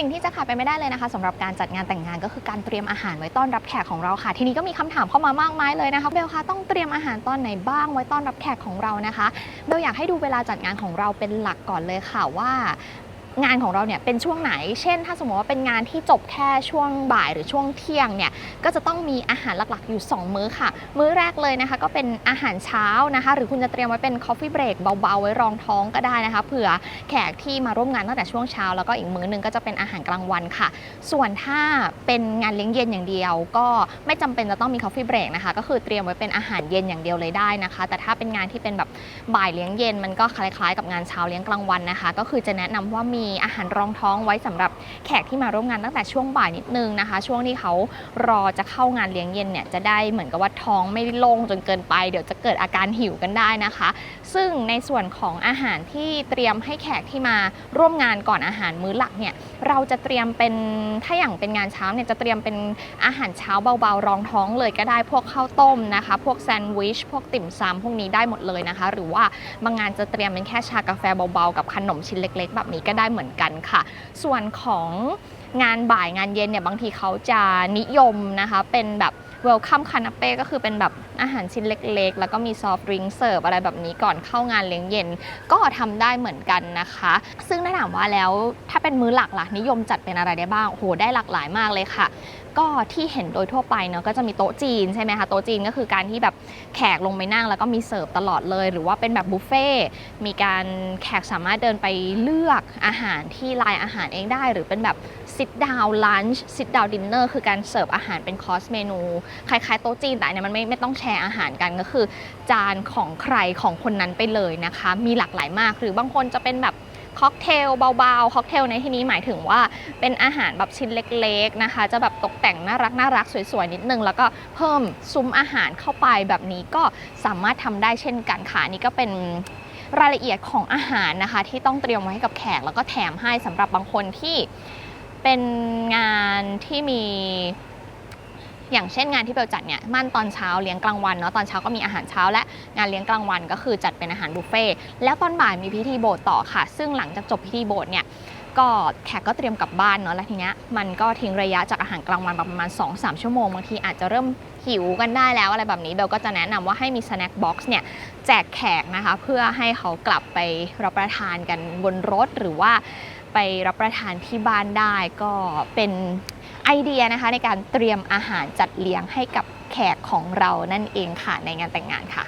สิ่งที่จะขาดไปไม่ได้เลยนะคะสำหรับการจัดงานแต่งงานก็คือการเตรียมอาหารไว้ต้อนรับแขกของเราค่ะ ทีนี้ก็มีคำถามเข้ามามากมายเลยนะคะเบลคะต้องเตรียมอาหารตอนไหนบ้างไว้ต้อนรับแขกของเรานะคะเบลอยากให้ดูเวลาจัดงานของเราเป็นหลักก่อนเลยค่ะว่า งานของเราเนี่ยเป็นช่วงไหน เช่น ถ้าสมมติว่าเป็นงานที่จบแค่ช่วงบ่ายหรือช่วงเที่ยงเนี่ยก็จะต้องมีอาหารหลักๆอยู่ 2 มื้อค่ะ มื้อแรกเลยนะคะ ก็เป็นอาหารเช้านะคะ หรือคุณจะเตรียมไว้เป็น coffee break เบาๆ ไว้รองท้องก็ได้นะคะ เผื่อแขกที่มาร่วมงานตั้งแต่ช่วงเช้า แล้วก็อีกมื้อหนึงก็จะเป็นอาหารกลางวันค่ะ ส่วนถ้าเป็นงานเลี้ยงเย็นอย่างเดียว ก็ไม่จำเป็นจะต้องมี coffee break นะคะ ก็คือเตรียมไว้เป็นอาหารเย็นอย่างเดียวเลยได้นะคะ แต่ถ้าเป็นงานที่เป็นแบบบ่ายเลี้ยงเย็นมันก็คล้ายๆ กับงานเช้าเลี้ยงกลางวันนะคะ ก็คือจะแนะนำว่ามีอาหารรองท้องไว้สำหรับแขกที่มาร่วมงานตั้งแต่ช่วงบ่ายนิดนึงนะคะ ช่วงที่เขารอจะเข้างานเลี้ยงเย็นเนี่ยจะได้เหมือนกับว่าท้องไม่โล่งจนเกินไป เดี๋ยวจะเกิดอาการหิวกันได้นะคะ ซึ่งในส่วนของอาหารที่เตรียมให้แขกที่มาร่วมงานก่อนอาหารมื้อหลักเนี่ยเราจะเตรียมเป็นถ้าอย่างเป็นงานเช้าเนี่ยจะเตรียมเป็นอาหารเช้าเบาๆ รองท้องเลยก็ได้พวกข้าวต้มนะคะ พวกแซนด์วิชพวกติ่มซำพวกนี้ได้หมดเลยนะคะ หรือว่าบางงานจะเตรียมเป็นแค่ชากาแฟเบาๆ กับขนมชิ้นเล็ก ๆ แบบนี้ก็ได้เหมือนกันค่ะ ส่วนของ งานบ่ายงานเย็นเนี่ยบางทีเขาจะนิยมนะคะ เป็นแบบ Welcome c a n a p e ก็คือเป็นแบบอาหารชิ้นเล็กๆ แล้วก็มีซอฟต์ดริงก์เสิร์ฟอะไรแบบนี้ก่อนเข้างานเลี้ยงเย็น ก็ทำได้เหมือนกันนะคะ ซึ่งได้ถามว่าแล้วถ้าเป็นมื้อหลักล่ะนิยมจัดเป็นอะไรได้บ้างโอ้โหได้หลากหลายมากเลยค่ะ ก็ที่เห็นโดยทั่วไปเนาะก็จะมีโต๊ะจีนใช่ไหมคะโต๊ะจีนก็คือการที่แบบแขกลงไปนั่ง แล้วก็มีเสิร์ฟตลอดเลย หรือว่าเป็นแบบบุฟเฟ่มีการแขกสามารถเดินไปเลือกอาหารที่ไลน์อาหารเองได้ หรือเป็นแบบ sit down lunch sit down dinner คือการเสิร์ฟอาหารเป็นคอร์สเมนู คล้ายๆโต๊ะจีนแต่เนี่ยมันไม่ไม่ต้องแชร์อาหารกันก็คือ จานของใครของคนนั้นไปเลยนะคะ มีหลากหลายมากหรือบางคนจะเป็นแบบค็อกเทลเบาๆค็อกเทลในที่นี้หมายถึงว่าเป็นอาหารแบบชิ้นเล็กๆนะคะ จะแบบตกแต่งน่ารักน่ารักสวยๆนิดนึง แล้วก็เพิ่มซุ้มอาหารเข้าไปแบบนี้ก็สามารถทำได้เช่นกันค่ะนี่ก็เป็นรายละเอียดของอาหารนะคะ ที่ต้องเตรียมไว้ให้กับแขกแล้วก็แถมให้สำหรับบางคนที่ เป็นงานที่มีอย่างเช่นงานที่เบลจัดเนี่ยมั่นตอนเช้าเลี้ยงกลางวันเนาะตอนเช้าก็มีอาหารเช้าและงานเลี้ยงกลางวันก็คือจัดเป็นอาหารบุฟเฟ่ต์แล้วตอนบ่ายมีพิธีโบสถ์ต่อค่ะ ซึ่งหลังจากจบพิธีโบสถ์เนี่ยก็แขกก็เตรียมกลับบ้านเนาะแล้วทีเนี้ยมันก็ทิ้งระยะจากอาหารกลางวันประมาณ 2-3 ชั่วโมงบางทีอาจจะเริ่มหิวกันได้แล้วอะไรแบบนี้เบลก็จะแนะนำว่าให้มีสแน็คบ็อกซ์เนี่ยแจกแขกนะคะเพื่อให้เขากลับไปรับประทานกันบนรถหรือว่า ไปรับประทานที่บ้านได้ก็เป็นไอเดียนะคะในการเตรียมอาหารจัดเลี้ยงให้กับแขกของเรานั่นเองค่ะในงานแต่งงานค่ะ